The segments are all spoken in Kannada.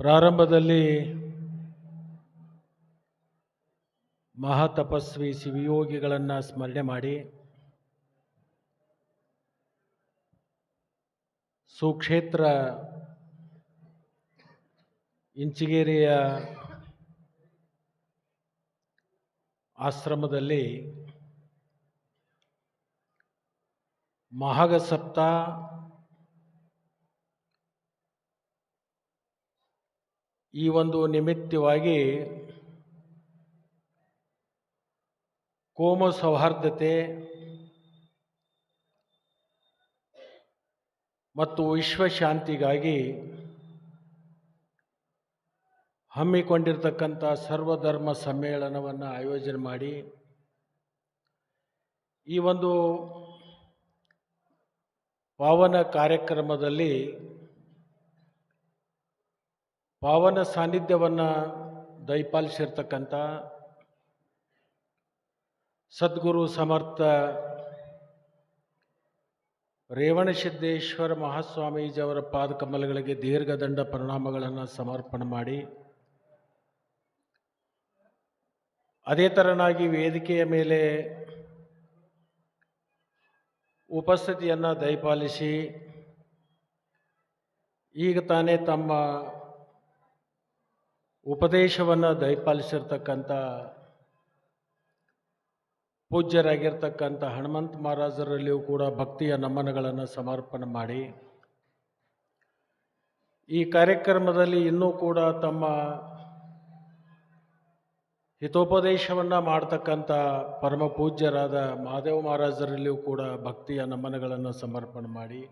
ಪ್ರಾರಂಭದಲ್ಲಿ ಮಹಾತಪಸ್ವಿ ಶಿವಯೋಗಿಗಳನ್ನು ಸ್ಮರಣೆ ಮಾಡಿ ಸುಕ್ಷೇತ್ರ ಇಂಚಿಗೇರಿಯ ಆಶ್ರಮದಲ್ಲಿ ಮಹಾಗಸಪ್ತ ಈ ಒಂದು ನಿಮಿತ್ತವಾಗಿ ಕೋಮ ಸೌಹಾರ್ದತೆ ಮತ್ತು ವಿಶ್ವಶಾಂತಿಗಾಗಿ ಹಮ್ಮಿಕೊಂಡಿರ್ತಕ್ಕಂಥ ಸರ್ವಧರ್ಮ ಸಮ್ಮೇಳನವನ್ನು ಆಯೋಜನೆ ಮಾಡಿ ಈ ಒಂದು ಪಾವನ ಕಾರ್ಯಕ್ರಮದಲ್ಲಿ ಪಾವನ ಸಾನ್ನಿಧ್ಯವನ್ನು ದಯಪಾಲಿಸಿರ್ತಕ್ಕಂಥ ಸದ್ಗುರು ಸಮರ್ಥ ರೇವಣಸಿದ್ದೇಶ್ವರ ಮಹಾಸ್ವಾಮೀಜಿಯವರ ಪಾದಕಮಲಗಳಿಗೆ ದೀರ್ಘದಂಡ ಪರಿಣಾಮಗಳನ್ನು ಸಮರ್ಪಣೆ ಮಾಡಿ ಅದೇ ಥರನಾಗಿ ವೇದಿಕೆಯ ಮೇಲೆ ಉಪಸ್ಥಿತಿಯನ್ನು ದಯಪಾಲಿಸಿ ಈಗ ತಾನೇ ತಮ್ಮ ಉಪದೇಶವನ್ನು ದಯಪಾಲಿಸಿರ್ತಕ್ಕಂಥ ಪೂಜ್ಯರಾಗಿರ್ತಕ್ಕಂಥ ಹನುಮಂತ ಮಹಾರಾಜರಲ್ಲಿಯೂ ಕೂಡ ಭಕ್ತಿಯ ನಮನಗಳನ್ನು ಸಮರ್ಪಣೆ ಮಾಡಿ. ಈ ಕಾರ್ಯಕ್ರಮದಲ್ಲಿ ಇನ್ನೂ ಕೂಡ ತಮ್ಮ ಹಿತೋಪದೇಶವನ್ನು ಮಾಡ್ತಕ್ಕಂಥ ಪರಮ ಪೂಜ್ಯರಾದ ಮಹಾದೇವ ಮಹಾರಾಜರಲ್ಲಿಯೂ ಕೂಡ ಭಕ್ತಿಯ ನಮನಗಳನ್ನು ಸಮರ್ಪಣೆ ಮಾಡಿ.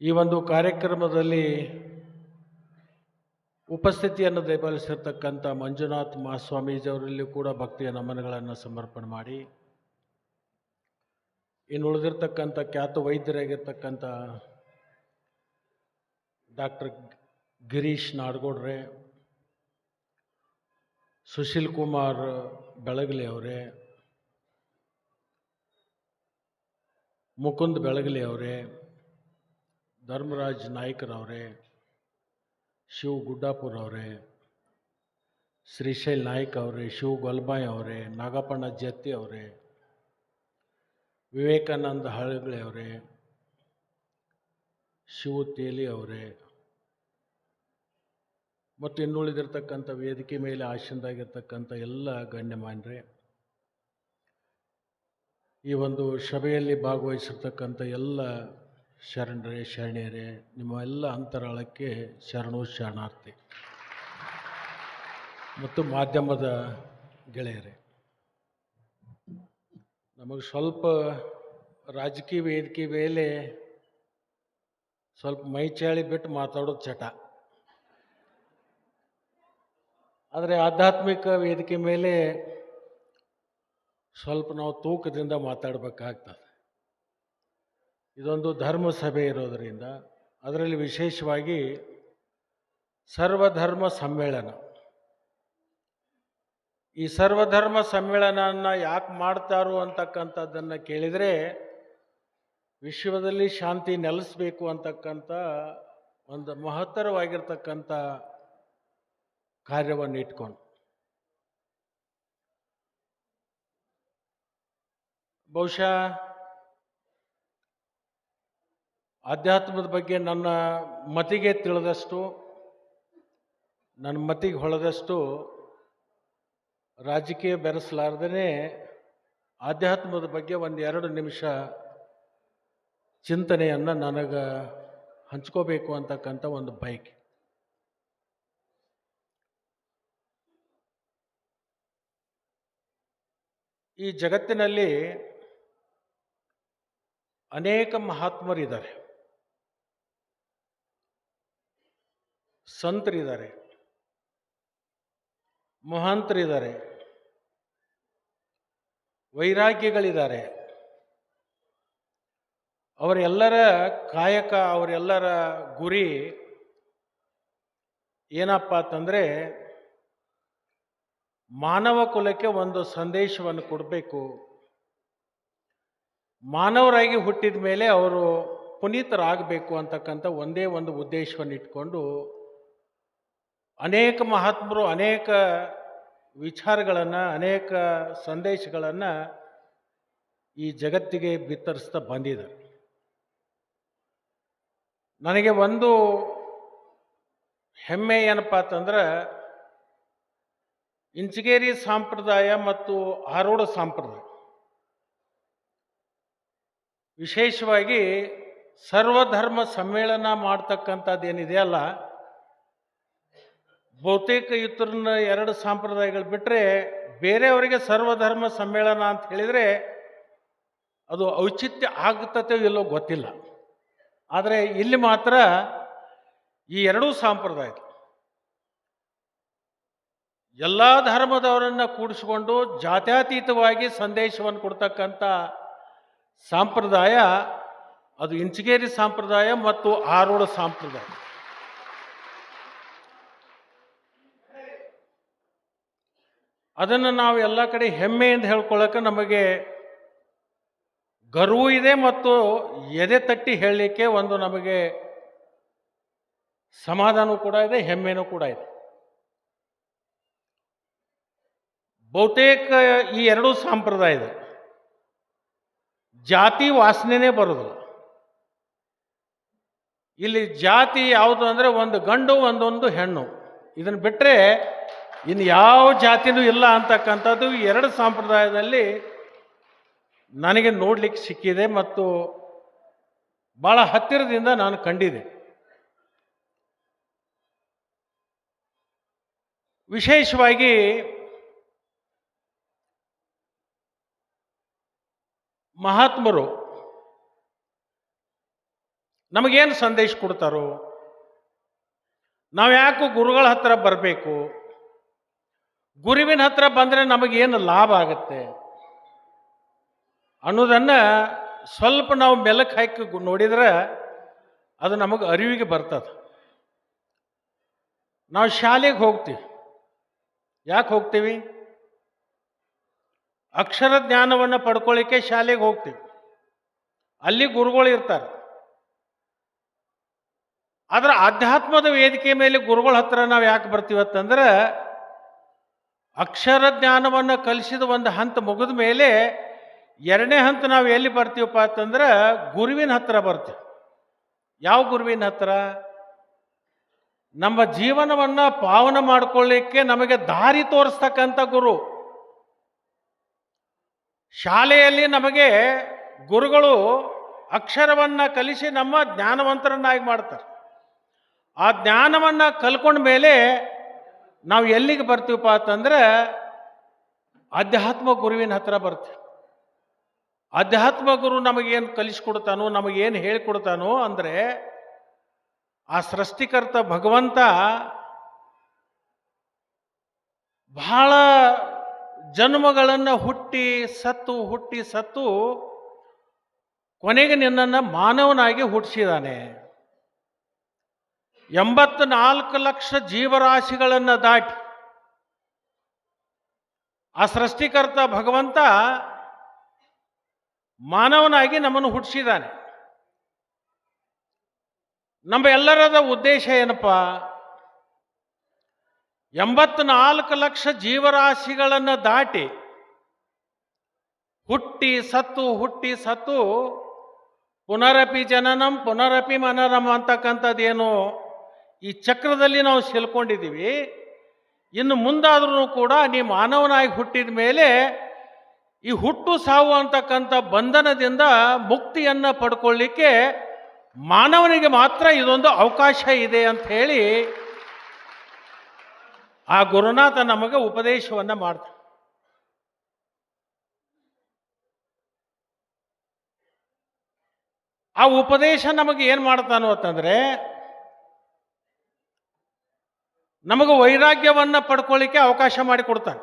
ಈ ಒಂದು ಕಾರ್ಯಕ್ರಮದಲ್ಲಿ ಉಪಸ್ಥಿತಿಯನ್ನು ದಯಪಾಲಿಸಿರ್ತಕ್ಕಂಥ ಮಂಜುನಾಥ್ ಮಹಾಸ್ವಾಮೀಜಿಯವರಲ್ಲಿಯೂ ಕೂಡ ಭಕ್ತಿಯ ನಮನಗಳನ್ನು ಸಮರ್ಪಣೆ ಮಾಡಿ. ಇನ್ನು ಉಳಿದಿರ್ತಕ್ಕಂಥ ಖ್ಯಾತ ವೈದ್ಯರಾಗಿರ್ತಕ್ಕಂಥ ಡಾಕ್ಟರ್ ಗಿರೀಶ್ ನಾಡಗೌಡ್ರೆ, ಸುಶೀಲ್ ಕುಮಾರ್ ಬೆಳಗಲಿ ಅವರೇ, ಮುಕುಂದ್ ಬೆಳಗಲಿ ಅವರೇ, ಧರ್ಮರಾಜ್ ನಾಯ್ಕರವರೇ ಶಿವ್ ಗುಡ್ಡಾಪುರ್ ಅವರೇ, ಶ್ರೀಶೈಲ್ ನಾಯ್ಕ್ ಅವರೇ, ಶಿವ್ ಗೊಲ್ಬಾಯ್ ಅವರೇ, ನಾಗಪ್ಪಣ್ಣ ಜತ್ತಿ ಅವರೇ, ವಿವೇಕಾನಂದ ಹಳಗಳೆ ಅವರೇ, ಶಿವ ತೇಲಿ ಅವರೇ, ಮತ್ತು ಇನ್ನುಳಿದಿರ್ತಕ್ಕಂಥ ವೇದಿಕೆ ಮೇಲೆ ಆಶಂದಾಗಿರ್ತಕ್ಕಂಥ ಎಲ್ಲ ಗಣ್ಯಮಾನ್ಯರೇ, ಈ ಒಂದು ಸಭೆಯಲ್ಲಿ ಭಾಗವಹಿಸಿರ್ತಕ್ಕಂಥ ಎಲ್ಲ ಶರಣರೇ, ಶರಣೆಯರೇ, ನಿಮ್ಮ ಎಲ್ಲ ಅಂತರಾಳಕ್ಕೆ ಶರಣು ಶರಣಾರ್ಥಿ. ಮತ್ತು ಮಾಧ್ಯಮದ ಗೆಳೆಯರೇ, ನಮಗೆ ಸ್ವಲ್ಪ ರಾಜಕೀಯ ವೇದಿಕೆ ಮೇಲೆ ಸ್ವಲ್ಪ ಮೈಚಾಳಿ ಬಿಟ್ಟು ಮಾತಾಡೋದು ಚಟ. ಆದರೆ ಆಧ್ಯಾತ್ಮಿಕ ವೇದಿಕೆ ಮೇಲೆ ಸ್ವಲ್ಪ ನಾವು ತೂಕದಿಂದ ಮಾತಾಡಬೇಕಾಗ್ತದೆ. ಇದೊಂದು ಧರ್ಮ ಸಭೆ ಇರೋದರಿಂದ ಅದರಲ್ಲಿ ವಿಶೇಷವಾಗಿ ಸರ್ವಧರ್ಮ ಸಮ್ಮೇಳನ. ಈ ಸರ್ವಧರ್ಮ ಸಮ್ಮೇಳನವನ್ನು ಯಾಕೆ ಮಾಡ್ತಾರೋ ಅಂತಕ್ಕಂಥದ್ದನ್ನು ಕೇಳಿದರೆ ವಿಶ್ವದಲ್ಲಿ ಶಾಂತಿ ನೆಲೆಸಬೇಕು ಅಂತಕ್ಕಂಥ ಒಂದು ಮಹತ್ತರವಾಗಿರ್ತಕ್ಕಂಥ ಕಾರ್ಯವನ್ನು ಇಟ್ಕೊಂಡು. ಬಹುಶಃ ಆಧ್ಯಾತ್ಮದ ಬಗ್ಗೆ ನನ್ನ ಮತಿಗೆ ತಿಳಿದಷ್ಟು, ನನ್ನ ಮತಿಗೆ ಹೊಳೆದಷ್ಟು ರಾಜಕೀಯ ಬೆರೆಸಲಾರ್ದೇ ಆಧ್ಯಾತ್ಮದ ಬಗ್ಗೆ ಒಂದು ಎರಡು ನಿಮಿಷ ಚಿಂತನೆಯನ್ನು ನನಗೆ ಹಂಚ್ಕೋಬೇಕು ಅಂತಕ್ಕಂಥ ಒಂದು ಬೈಕ್ ಈ ಜಗತ್ತಿನಲ್ಲಿ ಅನೇಕ ಮಹಾತ್ಮರಿದ್ದಾರೆ. ಸಂತರಿದ್ದಾರೆ. ಮಹಾಂತರಿದ್ದಾರೆ. ವೈರಾಗ್ಯಗಳಿದ್ದಾರೆ. ಅವರೆಲ್ಲರ ಕಾಯಕ, ಅವರೆಲ್ಲರ ಗುರಿ ಏನಪ್ಪ ಅಂತಂದರೆ ಮಾನವ ಕುಲಕ್ಕೆ ಒಂದು ಸಂದೇಶವನ್ನು ಕೊಡಬೇಕು. ಮಾನವರಾಗಿ ಹುಟ್ಟಿದ ಮೇಲೆ ಅವರು ಪುನೀತರಾಗಬೇಕು ಅಂತಕ್ಕಂಥ ಒಂದೇ ಒಂದು ಉದ್ದೇಶವನ್ನು ಇಟ್ಕೊಂಡು ಅನೇಕ ಮಹಾತ್ಮರು, ಅನೇಕ ವಿಚಾರಗಳನ್ನು, ಅನೇಕ ಸಂದೇಶಗಳನ್ನು ಈ ಜಗತ್ತಿಗೆ ಬಿತ್ತರಿಸ್ತಾ ಬಂದಿದ್ದಾರೆ. ನನಗೆ ಒಂದು ಹೆಮ್ಮೆ ಏನಪ್ಪ ಅಂತಂದ್ರೆ, ಇಂಚಗೇರಿ ಸಂಪ್ರದಾಯ ಮತ್ತು ಆರೂಢ ಸಂಪ್ರದಾಯ. ವಿಶೇಷವಾಗಿ ಸರ್ವಧರ್ಮ ಸಮ್ಮೇಳನ ಮಾಡ್ತಕ್ಕಂಥದ್ದು ಏನಿದೆಯಲ್ಲ ಬಹುತೇಕ ಇತರನ್ನ ಎರಡು ಸಂಪ್ರದಾಯಗಳು ಬಿಟ್ಟರೆ ಬೇರೆಯವರಿಗೆ ಸರ್ವಧರ್ಮ ಸಮ್ಮೇಳನ ಅಂತ ಹೇಳಿದರೆ ಅದು ಔಚಿತ್ಯ ಆಗ್ತತೆ ಇಲ್ಲೋ ಗೊತ್ತಿಲ್ಲ. ಆದರೆ ಇಲ್ಲಿ ಮಾತ್ರ ಈ ಎರಡೂ ಸಂಪ್ರದಾಯ ಎಲ್ಲ ಧರ್ಮದವರನ್ನು ಕೂಡಿಸಿಕೊಂಡು ಜಾತ್ಯಾತೀತವಾಗಿ ಸಂದೇಶವನ್ನು ಕೊಡ್ತಕ್ಕಂಥ ಸಂಪ್ರದಾಯ ಅದು ಇಂಚಗೇರಿ ಸಂಪ್ರದಾಯ ಮತ್ತು ಆರೋಳ ಸಂಪ್ರದಾಯ. ಅದನ್ನು ನಾವು ಎಲ್ಲ ಕಡೆ ಹೆಮ್ಮೆಯಿಂದ ಹೇಳ್ಕೊಳ್ಳೋಕೆ ನಮಗೆ ಗರ್ವ ಇದೆ ಮತ್ತು ಎದೆ ತಟ್ಟಿ ಹೇಳಲಿಕ್ಕೆ ಒಂದು ನಮಗೆ ಸಮಾಧಾನವೂ ಕೂಡ ಇದೆ, ಹೆಮ್ಮೆನೂ ಕೂಡ ಇದೆ. ಬಹುತೇಕ ಈ ಎರಡೂ ಸಂಪ್ರದಾಯದ ಜಾತಿ ವಾಸನೆನೇ ಬರೋದು ಇಲ್ಲಿ ಜಾತಿ ಯಾವುದು ಅಂದರೆ ಒಂದು ಗಂಡು ಒಂದೊಂದು ಹೆಣ್ಣು. ಇದನ್ನು ಬಿಟ್ಟರೆ ಇನ್ನು ಯಾವ ಜಾತಿನೂ ಇಲ್ಲ ಅಂತಕ್ಕಂಥದ್ದು ಎರಡು ಸಂಪ್ರದಾಯದಲ್ಲಿ ನನಗೆ ನೋಡಲಿಕ್ಕೆ ಸಿಕ್ಕಿದೆ ಮತ್ತು ಭಾಳ ಹತ್ತಿರದಿಂದ ನಾನು ಕಂಡಿದೆ. ವಿಶೇಷವಾಗಿ ಮಹಾತ್ಮರು ನಮಗೇನು ಸಂದೇಶ ಕೊಡ್ತಾರೋ ನಾವು ಯಾಕೋ ಗುರುಗಳ ಹತ್ರ ಬರಬೇಕು ಗುರುವಿನ ಹತ್ರ ಬಂದರೆ ನಮಗೇನು ಲಾಭ ಆಗುತ್ತೆ? ಅನ್ನೋದನ್ನು ಸ್ವಲ್ಪ ನಾವು ಮೆಲಕ್ಕೆ ಹಾಕಿ ನೋಡಿದ್ರೆ ಅದು ನಮಗೆ ಅರಿವಿಗೆ ಬರ್ತದೆ. ನಾವು ಶಾಲೆಗೆ ಹೋಗ್ತೀವಿ. ಯಾಕೆ ಹೋಗ್ತೀವಿ? ಅಕ್ಷರ ಜ್ಞಾನವನ್ನು ಪಡ್ಕೊಳ್ಳಿಕ್ಕೆ ಶಾಲೆಗೆ ಹೋಗ್ತೀವಿ. ಅಲ್ಲಿ ಗುರುಗಳು ಇರ್ತಾರೆ. ಆದರೆ ಆಧ್ಯಾತ್ಮದ ವೇದಿಕೆ ಮೇಲೆ ಗುರುಗಳ ಹತ್ರ ನಾವು ಯಾಕೆ ಬರ್ತೀವತ್ತಂದ್ರೆ ಅಕ್ಷರ ಜ್ಞಾನವನ್ನು ಕಲಿಸಿದ ಒಂದು ಹಂತ ಮುಗಿದ ಮೇಲೆ ಎರಡನೇ ಹಂತ ನಾವು ಎಲ್ಲಿ ಬರ್ತೀವಪ್ಪ ಅಂತಂದ್ರೆ ಗುರುವಿನ ಹತ್ರ ಬರ್ತೀವಿ. ಯಾವ ಗುರುವಿನ ಹತ್ರ? ನಮ್ಮ ಜೀವನವನ್ನು ಪಾವನ ಮಾಡಿಕೊಳ್ಳಿಕ್ಕೆ ನಮಗೆ ದಾರಿ ತೋರಿಸ್ತಕ್ಕಂಥ ಗುರು. ಶಾಲೆಯಲ್ಲಿ ನಮಗೆ ಗುರುಗಳು ಅಕ್ಷರವನ್ನು ಕಲಿಸಿ ನಮ್ಮ ಜ್ಞಾನವಂತರನ್ನಾಗಿ ಮಾಡ್ತಾರೆ. ಆ ಜ್ಞಾನವನ್ನು ಕಲ್ಕೊಂಡ ಮೇಲೆ ನಾವು ಎಲ್ಲಿಗೆ ಬರ್ತೀವಪ್ಪ ಅಂತಂದ್ರೆ ಅಧ್ಯಾತ್ಮ ಗುರುವಿನ ಹತ್ರ ಬರ್ತೀವಿ. ಅಧ್ಯಾತ್ಮ ಗುರು ನಮಗೇನು ಕಲಿಸ್ಕೊಡ್ತಾನೋ, ನಮಗೇನು ಹೇಳಿಕೊಡ್ತಾನೋ ಅಂದರೆ ಆ ಸೃಷ್ಟಿಕರ್ತ ಭಗವಂತ ಬಹಳ ಜನ್ಮಗಳನ್ನು ಹುಟ್ಟಿ ಸತ್ತು ಹುಟ್ಟಿ ಸತ್ತು ಕೊನೆಗೆ ನಿನ್ನನ್ನು ಮಾನವನಾಗಿ ಹುಟ್ಟಿಸಿದಾನೆ ಎಂಬತ್ನಾಲ್ಕು ಲಕ್ಷ ಜೀವರಾಶಿಗಳನ್ನು ದಾಟಿ, ಆ ಸೃಷ್ಟಿಕರ್ತ ಭಗವಂತ ಮಾನವನಾಗಿ ನಮ್ಮನ್ನು ಹುಟ್ಟಿಸಿದ್ದಾನೆ. ನಮ್ಮ ಎಲ್ಲರದ ಉದ್ದೇಶ ಏನಪ್ಪ? ಎಂಬತ್ನಾಲ್ಕು ಲಕ್ಷ ಜೀವರಾಶಿಗಳನ್ನು ದಾಟಿ, ಹುಟ್ಟಿ ಸತ್ತು ಹುಟ್ಟಿ ಸತ್ತು, ಪುನರಪಿ ಜನನಂ, ಪುನರಪಿ ಮನರಂ ಅಂತಕ್ಕಂಥದ್ದೇನು? ಈ ಚಕ್ರದಲ್ಲಿ ನಾವು ಸಿಲ್ಕೊಂಡಿದ್ದೀವಿ. ಇನ್ನು ಮುಂದಾದ್ರೂ ಕೂಡ ನೀ ಮಾನವನಾಗಿ ಹುಟ್ಟಿದ ಮೇಲೆ ಈ ಹುಟ್ಟು ಸಾವು ಅಂತಕ್ಕಂಥ ಬಂಧನದಿಂದ ಮುಕ್ತಿಯನ್ನು ಪಡ್ಕೊಳ್ಳಿಕ್ಕೆ ಮಾನವನಿಗೆ ಮಾತ್ರ ಇದೊಂದು ಅವಕಾಶ ಇದೆ ಅಂತ ಹೇಳಿ ಆ ಗುರುನಾಥ ನಮಗೆ ಉಪದೇಶವನ್ನ ಮಾಡ್ತಾರೆ ಆ ಉಪದೇಶ ನಮಗೆ ಏನು ಮಾಡ್ತಾನೋ ಅಂತಂದ್ರೆ ನಮಗೆ ವೈರಾಗ್ಯವನ್ನು ಪಡ್ಕೊಳ್ಳಿಕ್ಕೆ ಅವಕಾಶ ಮಾಡಿಕೊಡ್ತಾನೆ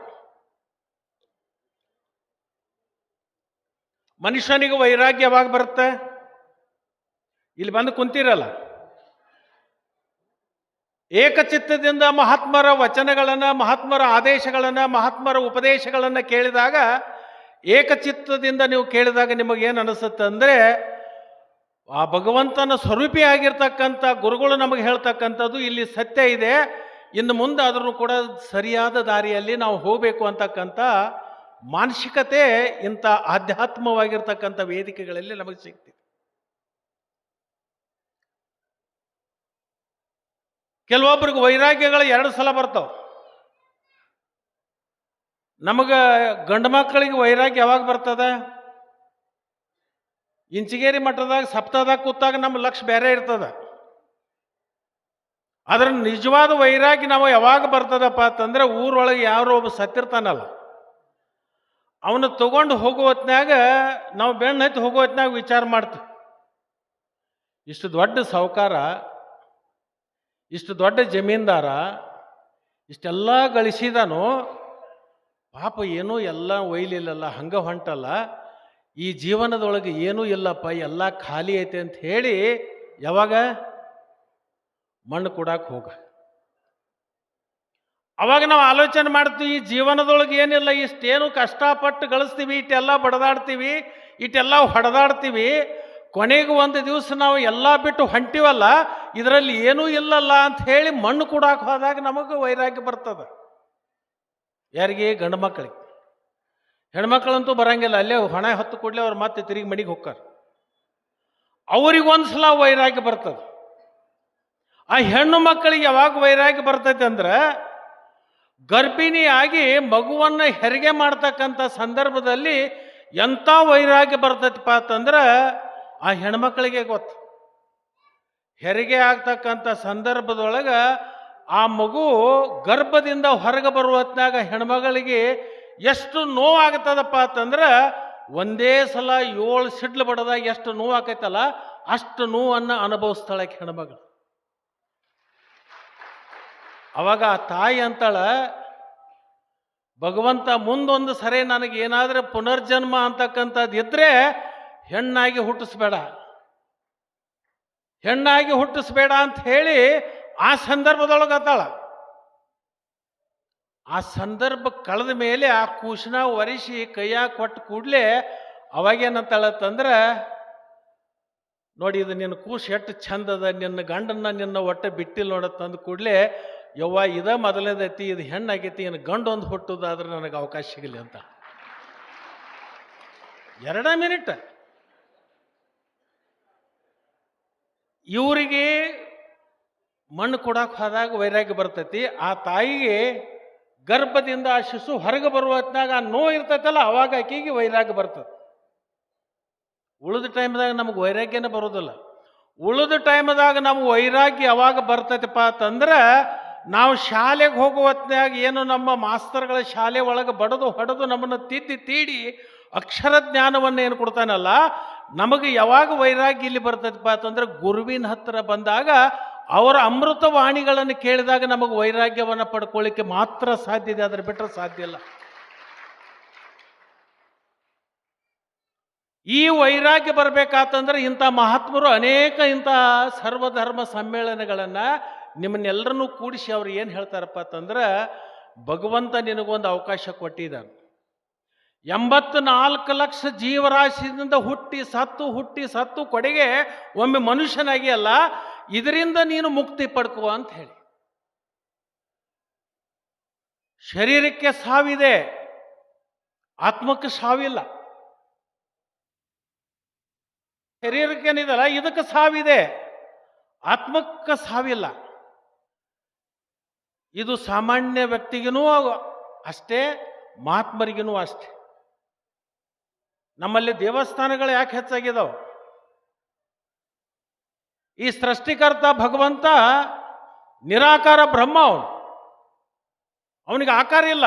ಮನುಷ್ಯನಿಗೆ ವೈರಾಗ್ಯ ಯಾವಾಗ ಬರುತ್ತೆ. ಇಲ್ಲಿ ಬಂದು ಕುಂತಿರಲ್ಲ. ಏಕಚಿತ್ತದಿಂದ ಮಹಾತ್ಮರ ವಚನಗಳನ್ನು, ಮಹಾತ್ಮರ ಆದೇಶಗಳನ್ನು, ಮಹಾತ್ಮರ ಉಪದೇಶಗಳನ್ನು ಕೇಳಿದಾಗ, ಏಕಚಿತ್ತದಿಂದ ನೀವು ಕೇಳಿದಾಗ ನಿಮಗೇನು ಅನಿಸುತ್ತೆ ಅಂದರೆ, ಆ ಭಗವಂತನ ಸ್ವರೂಪಿಯಾಗಿರ್ತಕ್ಕಂಥ ಗುರುಗಳು ನಮಗೆ ಹೇಳ್ತಕ್ಕಂಥದ್ದು ಇಲ್ಲಿ ಸತ್ಯ ಇದೆ. ಇನ್ನು ಮುಂದೆ ಆದ್ರೂ ಕೂಡ ಸರಿಯಾದ ದಾರಿಯಲ್ಲಿ ನಾವು ಹೋಗಬೇಕು ಅಂತಕ್ಕಂಥ ಮಾನಸಿಕತೆ ಇಂಥ ಆಧ್ಯಾತ್ಮವಾಗಿರ್ತಕ್ಕಂಥ ವೇದಿಕೆಗಳಲ್ಲಿ ನಮಗೆ ಸಿಗ್ತಿದೆ. ಕೆಲವೊಬ್ರಿಗೆ ವೈರಾಗ್ಯಗಳು ಎರಡು ಸಲ ಬರ್ತಾವೆ. ನಮಗೆ ಗಂಡು ಮಕ್ಕಳಿಗೆ ವೈರಾಗ್ಯ ಯಾವಾಗ ಬರ್ತದ? ಇಂಚಿಗೇರಿ ಮಠದಾಗ ಸಪ್ತಾದಾಗ ಕೂತಾಗ ನಮ್ಮ ಲಕ್ಷ್ಯ ಬೇರೆ ಇರ್ತದ. ಅದ್ರ ನಿಜವಾದ ವೈರಾಗಿ ನಾವು ಯಾವಾಗ ಬರ್ತದಪ್ಪ ಅಂತಂದ್ರೆ ಊರೊಳಗೆ ಯಾರೋ ಒಬ್ಬ ಸತ್ತಿರ್ತಾನಲ್ಲ. ಅವನು ತಗೊಂಡು ಹೋಗೋ ಹೊತ್ನಾಗ ನಾವು ಬೆಣ್ಣೆ ಹತ್ತಿ ಹೋಗೋ ಹೊತ್ನಾಗ ವಿಚಾರ ಮಾಡ್ತೀವಿ ಇಷ್ಟು ದೊಡ್ಡ ಸಾಹುಕಾರ, ಇಷ್ಟು ದೊಡ್ಡ ಜಮೀನ್ದಾರ, ಇಷ್ಟೆಲ್ಲ ಗಳಿಸಿದಾನು, ಪಾಪ ಏನೂ ಎಲ್ಲ ಒಯ್ಲಿಲ್ಲಲ್ಲ, ಹಂಗ ಹೊಂಟಲ್ಲ, ಈ ಜೀವನದೊಳಗೆ ಏನೂ ಇಲ್ಲಪ್ಪ, ಎಲ್ಲ ಖಾಲಿ ಐತೆ ಅಂತ ಹೇಳಿ ಯಾವಾಗ ಮಣ್ಣು ಕೊಡಕ್ಕೆ ಹೋಗ. ಅವಾಗ ನಾವು ಆಲೋಚನೆ ಮಾಡ್ತೀವಿ, ಈ ಜೀವನದೊಳಗೆ ಏನಿಲ್ಲ, ಇಷ್ಟೇನು ಕಷ್ಟಪಟ್ಟು ಗಳಿಸ್ತೀವಿ, ಇಟ್ಟೆಲ್ಲ ಬಡದಾಡ್ತೀವಿ, ಇಟ್ಟೆಲ್ಲ ಹೊಡೆದಾಡ್ತೀವಿ. ಕೊನೆಗೆ ಒಂದು ದಿವಸ ನಾವು ಎಲ್ಲ ಬಿಟ್ಟು ಹೊಂಟಿವಲ್ಲ, ಇದರಲ್ಲಿ ಏನೂ ಇಲ್ಲಲ್ಲ ಅಂತ ಹೇಳಿ ಮಣ್ಣು ಕೊಡಕ್ಕೆ ಹೋದಾಗ ನಮಗೆ ವೈರಾಗ್ಯ ಬರ್ತದೆ. ಯಾರಿಗೆ? ಗಂಡು ಮಕ್ಕಳಿಗೆ. ಹೆಣ್ಮಕ್ಳಂತೂ ಬರಂಗಿಲ್ಲ, ಅಲ್ಲೇ ಹೊಣೆ ಹೊತ್ತು ಕೂಡಲೇ ಅವ್ರು ಮತ್ತೆ ತಿರುಗಿ ಮನೆಗೆ ಹೋಗ್ತಾರೆ. ಅವ್ರಿಗೊಂದ್ಸಲ ವೈರಾಗ್ಯ ಬರ್ತದೆ. ಆ ಹೆಣ್ಣು ಮಕ್ಕಳಿಗೆ ಯಾವಾಗ ವೈರಾಗ್ಯ ಬರ್ತೈತೆ ಅಂದ್ರೆ ಗರ್ಭಿಣಿಯಾಗಿ ಮಗುವನ್ನು ಹೆರಿಗೆ ಮಾಡ್ತಕ್ಕಂಥ ಸಂದರ್ಭದಲ್ಲಿ ಎಂಥ ವೈರಾಗ್ಯ ಬರ್ತೈತಪ್ಪ ಅಂತಂದ್ರೆ ಆ ಹೆಣ್ಮಕ್ಳಿಗೆ ಗೊತ್ತು. ಹೆರಿಗೆ ಆಗ್ತಕ್ಕಂಥ ಸಂದರ್ಭದೊಳಗೆ ಆ ಮಗು ಗರ್ಭದಿಂದ ಹೊರಗೆ ಬರುವ ಹೊತ್ನಾಗ ಹೆಣ್ಮಗಳಿಗೆ ಎಷ್ಟು ನೋವಾಗ್ತದಪ್ಪ ಅಂತಂದ್ರೆ ಒಂದೇ ಸಲ ಏಳು ಸಿಡ್ಲು ಬಡದಾಗ ಎಷ್ಟು ನೋವು ಆಕೈತಲ್ಲ ಅಷ್ಟು ನೋವನ್ನು ಅನುಭವಿಸ್ತಾಳೆ ಹೆಣ್ಮಗಳು ಅವಾಗ ಆ ತಾಯಿ ಅಂತಾಳ, ಭಗವಂತ ಮುಂದೊಂದು ಸರಿ ನನಗೆ ಏನಾದರೂ ಪುನರ್ಜನ್ಮ ಅಂತಕ್ಕಂಥದ್ದು ಇದ್ದರೆ ಹೆಣ್ಣಾಗಿ ಹುಟ್ಟಿಸ್ಬೇಡ. ಹೆಣ್ಣಾಗಿ ಹುಟ್ಟಿಸ್ಬೇಡ ಅಂತ ಹೇಳಿ ಆ ಸಂದರ್ಭದೊಳಗೆ ಅತ್ತಾಳ ಆ ಸಂದರ್ಭ ಕಳೆದ ಮೇಲೆ ಆ ಕೂಶನ ಒರೆಸಿ ಕೈಯಾಗ ಕೊಟ್ಟು ಕೂಡಲೇ ಅವಾಗೇನಂತಾಳತ್ತಂದ್ರೆ ನೋಡಿ ಇದು ನಿನ್ನ ಕೂಸು ಎಷ್ಟು ಚಂದದ, ನಿನ್ನ ಗಂಡನ್ನ ನಿನ್ನ ಒಟ್ಟೆ ಬಿಟ್ಟಿಲ್ಲ ನೋಡತ್ತಂದು ಕೂಡಲೇ ಯವ್ವ, ಇದ ಮೊದಲನೇದೈತಿ, ಇದು ಹೆಣ್ಣಾಗೈತಿ, ಏನು ಗಂಡು ಒಂದು ಹುಟ್ಟುದಾದ್ರೆ ನನಗೆ ಅವಕಾಶ ಸಿಗಲಿ ಅಂತ. ಎರಡ ಮಿನಿಟ್. ಇವರಿಗೆ ಮಣ್ಣು ಕೊಡಕ್ಕೆ ಹೋದಾಗ ವೈರಾಗ್ಯ ಬರ್ತೈತಿ. ಆ ತಾಯಿಗೆ ಗರ್ಭದಿಂದ ಆ ಶಿಶು ಹೊರಗೆ ಬರುವ ಹೊತ್ನಾಗ ಆ ನೋವು ಇರ್ತೈತಲ್ಲ, ಅವಾಗ ಆಕೆಗೆ ವೈರಾಗ್ಯ ಬರ್ತದೆ. ಉಳಿದ ಟೈಮ್ದಾಗ ನಮಗೆ ವೈರಾಗ್ಯನೇ ಬರೋದಿಲ್ಲ. ಉಳಿದ ಟೈಮ್ದಾಗ ನಮ್ಗೆ ವೈರಾಗ್ಯ ಯಾವಾಗ ಬರ್ತೈತಪ್ಪ ಅಂತಂದ್ರೆ ನಾವು ಶಾಲೆಗೆ ಹೋಗುವ ಏನು ನಮ್ಮ ಮಾಸ್ತರ್ಗಳ ಶಾಲೆ ಒಳಗೆ ಬಡದು ಹೊಡೆದು ನಮ್ಮನ್ನು ತಿದ್ದಿ ತೀಡಿ ಅಕ್ಷರ ಜ್ಞಾನವನ್ನು ಏನು ಕೊಡ್ತಾನಲ್ಲ, ನಮಗೆ ಯಾವಾಗ ವೈರಾಗ್ಯ ಇಲ್ಲಿ ಬರ್ತೈತಪ್ಪ ಅಂತಂದ್ರೆ ಗುರುವಿನ ಹತ್ತಿರ ಬಂದಾಗ ಅವರ ಅಮೃತವಾಣಿಗಳನ್ನು ಕೇಳಿದಾಗ ನಮಗೆ ವೈರಾಗ್ಯವನ್ನು ಪಡ್ಕೊಳ್ಳಿಕ್ಕೆ ಮಾತ್ರ ಸಾಧ್ಯ ಇದೆ ಅದರ ಬಿಟ್ಟರೆ ಸಾಧ್ಯ ಇಲ್ಲ. ಈ ವೈರಾಗ್ಯ ಬರಬೇಕಾತಂದ್ರೆ ಇಂಥ ಮಹಾತ್ಮರು ಅನೇಕ ಇಂಥ ಸರ್ವಧರ್ಮ ಸಮ್ಮೇಳನಗಳನ್ನು ನಿಮ್ಮನ್ನೆಲ್ಲರನ್ನೂ ಕೂಡಿಸಿ ಅವ್ರು ಏನು ಹೇಳ್ತಾರಪ್ಪ ಅಂತಂದ್ರೆ, ಭಗವಂತ ನಿನಗೊಂದು ಅವಕಾಶ ಕೊಟ್ಟಿದ್ದಾನೆ. ಎಂಬತ್ತು ನಾಲ್ಕು ಲಕ್ಷ ಜೀವರಾಶಿಯಿಂದ ಹುಟ್ಟಿ ಸತ್ತು ಹುಟ್ಟಿ ಸತ್ತು ಕೊಡೆಗೆ ಒಮ್ಮೆ ಮನುಷ್ಯನಾಗಿ ಅಲ್ಲ, ಇದರಿಂದ ನೀನು ಮುಕ್ತಿ ಪಡ್ಕೋ ಅಂತ ಹೇಳಿ. ಶರೀರಕ್ಕೆ ಸಾವಿದೆ, ಆತ್ಮಕ್ಕೆ ಸಾವಿಲ್ಲ. ಶರೀರಕ್ಕೇನಿದಲ್ಲ ಇದಕ್ಕೆ ಸಾವಿದೆ, ಆತ್ಮಕ್ಕೆ ಸಾವಿಲ್ಲ. ಇದು ಸಾಮಾನ್ಯ ವ್ಯಕ್ತಿಗೂ ಅಷ್ಟೇ ಮಹಾತ್ಮರಿಗೂ ಅಷ್ಟೇ. ನಮ್ಮಲ್ಲಿ ದೇವಸ್ಥಾನಗಳು ಯಾಕೆ ಹೆಚ್ಚಾಗಿದ್ದಾವೆ ಈ ಸೃಷ್ಟಿಕರ್ತ ಭಗವಂತ ನಿರಾಕಾರ ಬ್ರಹ್ಮ ಅವನು. ಅವನಿಗೆ ಆಕಾರ ಇಲ್ಲ.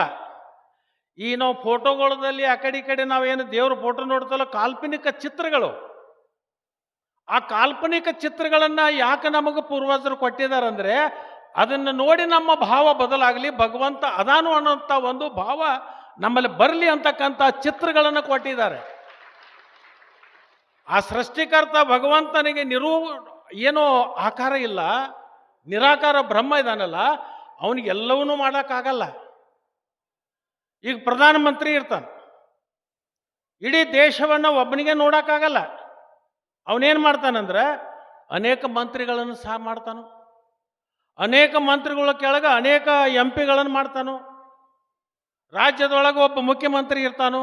ಈ ನಾವು ಫೋಟೋಗಳಲ್ಲಿ ಆ ಕಡೆ ಈ ಕಡೆ ನಾವೇನು ದೇವ್ರ ಫೋಟೋ ನೋಡ್ತಲ್ಲ ಕಾಲ್ಪನಿಕ ಚಿತ್ರಗಳು. ಆ ಕಾಲ್ಪನಿಕ ಚಿತ್ರಗಳನ್ನು ಯಾಕೆ ನಮಗೆ ಪೂರ್ವಜರು ಕೊಟ್ಟಿದ್ದಾರಂದ್ರೆ ಅದನ್ನು ನೋಡಿ ನಮ್ಮ ಭಾವ ಬದಲಾಗಲಿ, ಭಗವಂತ ಅದಾನು ಅನ್ನೋಂಥ ಒಂದು ಭಾವ ನಮ್ಮಲ್ಲಿ ಬರಲಿ ಅಂತಕ್ಕಂಥ ಚಿತ್ರಗಳನ್ನು ಕೊಟ್ಟಿದ್ದಾರೆ. ಆ ಸೃಷ್ಟಿಕರ್ತ ಭಗವಂತನಿಗೆ ನಿರೂ ಏನೋ ಆಕಾರ ಇಲ್ಲ, ನಿರಾಕಾರ ಬ್ರಹ್ಮ ಇದಾನಲ್ಲ, ಅವನಿಗೆ ಮಾಡೋಕ್ಕಾಗಲ್ಲ. ಈಗ ಪ್ರಧಾನಮಂತ್ರಿ ಇರ್ತಾನೆ. ಇಡೀ ದೇಶವನ್ನು ಒಬ್ಬನಿಗೆ ನೋಡೋಕ್ಕಾಗಲ್ಲ. ಅವನೇನು ಮಾಡ್ತಾನಂದ್ರೆ ಅನೇಕ ಮಂತ್ರಿಗಳನ್ನು ಸಹ ಮಾಡ್ತಾನು. ಅನೇಕ ಮಂತ್ರಿಗಳ ಕೆಳಗೆ ಅನೇಕ ಎಂ ಪಿಗಳನ್ನು ಮಾಡ್ತಾನು. ರಾಜ್ಯದೊಳಗೆ ಒಬ್ಬ ಮುಖ್ಯಮಂತ್ರಿ ಇರ್ತಾನು,